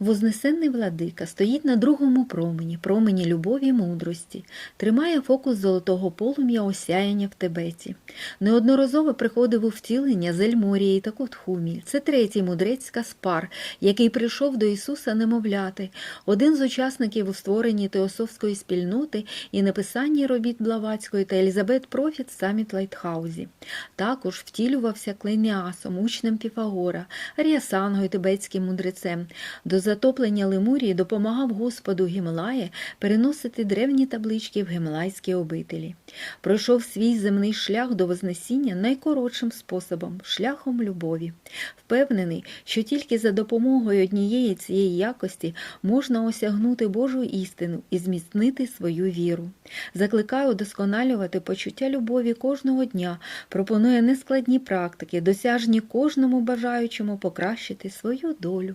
Вознесенний владика стоїть на другому промені, промені любові й мудрості, тримає фокус золотого полум'я осяяння в Тибеті. Неодноразово приходив у втілення з Ельморії та Кутхуміль. Це третій мудрець Каспар, який прийшов до Ісуса немовляти, один з учасників у створенні теософської спільноти і написанні робіт Блаватської та Елізабет Профіт саміт Лайтхаузі. Також втілювався Клейніасом, учнем Піфагора, Аріасангою, тибетським мудрецем. До затоплення Лемурії допомагав Господу Гімалаї переносити древні таблички в гімалайські обителі. Пройшов свій земний шлях до Вознесіння найкоротшим способом шляхом любові. Впевнений, що тільки за допомогою однієї цієї якості можна осягнути Божу істину і зміцнити свою віру. Закликаю удосконалювати почуття любові кожного дня, пропонує нескладні практики, досяжні кожному бажаючому покращити свою долю.